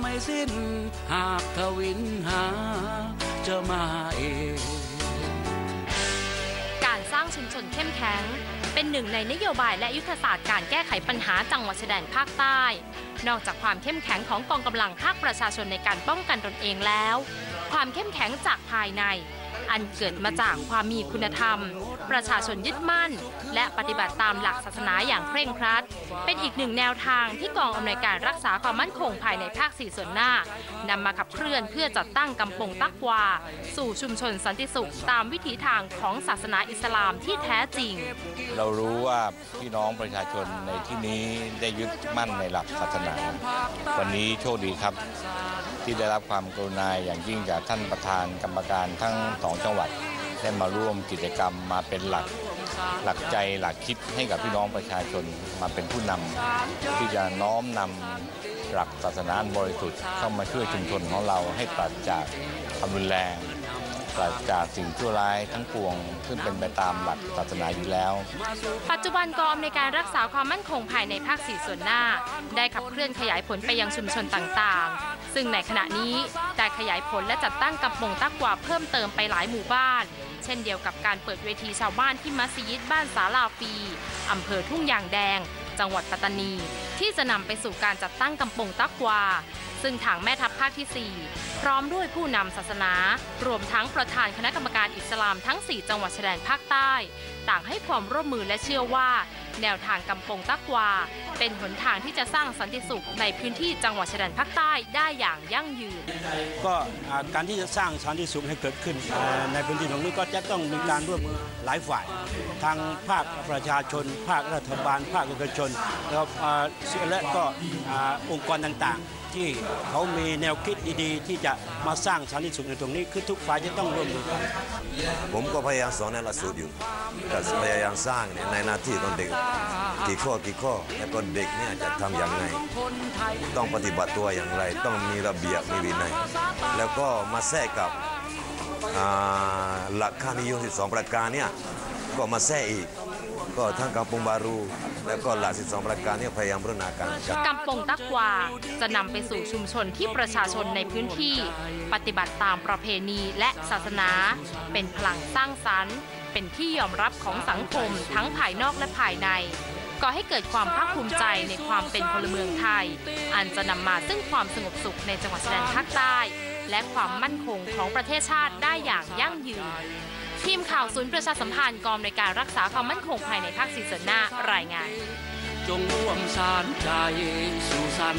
ไม่สิ้น หากทวินหาจะมาเอง การสร้างชุมชนเข้มแข็ง เป็นหนึ่งในนโยบายและยุทธศาสตร์การแก้ไขปัญหาจังหวัดชายแดนภาคใต้ นอกจากความเข้มแข็งของกองกำลังภาคประชาชนในการป้องกันตนเองแล้ว ความเข้มแข็งจากภายใน อันเกิดมาจากความมีคุณธรรม ประชาชนยึดมั่น และปฏิบัติตามหลักศาสนาอย่างเคร่งครัด เป็นอีกหนึ่งแนวทางที่กองอำนวยการรักษาความมั่นคงภายในภาคสี่ส่วนหน้านำมาขับเคลื่อนเพื่อจัดตั้งกำปงตักวา สู่ชุมชนสันติสุข ตามวิถีทางของศาสนาอิสลามที่แท้จริง เรารู้ว่าพี่น้องประชาชนในที่นี้ได้ยึดมั่นในหลักศาสนา วันนี้โชคดีครับ ที่ได้รับความกรุณาอย่างยิ่งจากท่านประธานกรรมการทั้งสองจังหวัดได้มาร่วมกิจกรรมมาเป็นหลักหลักใจหลักคิดให้กับพี่น้องประชาชนมาเป็นผู้นำที่จะน้อมนำหลักศาสนาบริสุทธิ์เข้ามาช่วยชุมชนของเราให้ปราศจากความรุนแรง ปราศจากสิ่งชั่วร้ายทั้งปวง ซึ่งเป็นไปตามหลักศาสนาอยู่แล้ว ปัจจุบันกองในวยการรักษาความมั่นคงภายในภาคสี่ส่วนหน้า ได้ขับเคลื่อนขยายผลไปยังชุมชนต่างๆ ซึ่งในขณะนี้ได้ขยายผลและจัดตั้งกำปงตักกว่าเพิ่มเติมไปหลายหมู่บ้าน เช่นเดียวกับการเปิดเวทีชาวบ้านที่มัสยิดบ้านสาลาฟีอำเภอทุ่งยางแดง จังหวัดปัตตานี ที่จะนำไปสู่การจัดตั้งกำปงตักกวา ซึ่งทางแม่ทัพภาคที่ 4 พร้อมด้วยผู้นำศาสนา รวมทั้งประธานคณะกรรมการอิสลามทั้ง 4 จังหวัดชายแดนภาคใต้ ต่างให้ความร่วมมือและเชื่อว่า แนวทางกำปงตักวา เป็นหนทางที่จะสร้างสันติสุขในพื้นที่จังหวัดชายแดนภาคใต้ได้อย่างยั่งยืน ก็การที่จะสร้างสันติสุขให้เกิดขึ้น ในพื้นที่ตรงนี้ก็จะต้องมีการร่วมมือหลายฝ่าย ทางภาคประชาชน ภาครัฐบาล ภาคเอกชนแล้วและก็อ่าองค์กรต่างๆ ที่เขามีแนวคิดดีๆ ที่จะมาสร้างสันติสุขในตรงนี้คือทุกฝ่ายจะต้องร่วมมือกันผมก็พยายามสอนในหลักสูตรอยู่แต่พยายามสร้างในหน้าที่ของเด็กกี่ข้อกี่ข้อแล้วก็เด็กเนี่ยจะทำอย่างไรต้องปฏิบัติตัวอย่างไร ต้องมีระเบียบมีวินัยแล้วก็มาแทรกกับหลักค่านิยม12ประการเนี่ยก็มาแทรกอีก ก็ทั้งกำปงบารู แล้วก็หลัก12ประการนี่พยายามพัฒนาการกันกำปงตักวาจะนำไปสู่ชุมชนที่ประชาชนในพื้นที่ ปฏิบัติตามประเพณีและศาสนา เป็นพลังสร้างสรรค์ เป็นที่ยอมรับของสังคมทั้งภายนอกและภายในก่อให้เกิดความภาคภูมิใจในความเป็นพลเมืองไทย อันจะนำมาซึ่งความสงบสุขในจังหวัดชายแดนภาคใต้ และความมั่นคงของประเทศชาติได้อย่างยั่งยืน ทีมข่าวศูนย์ประชาสัมพันธ์กองในการรักษาความมั่นคงภายในภาคสีเสนหน้ารายงาน จงร่วมสานใจสู่สัน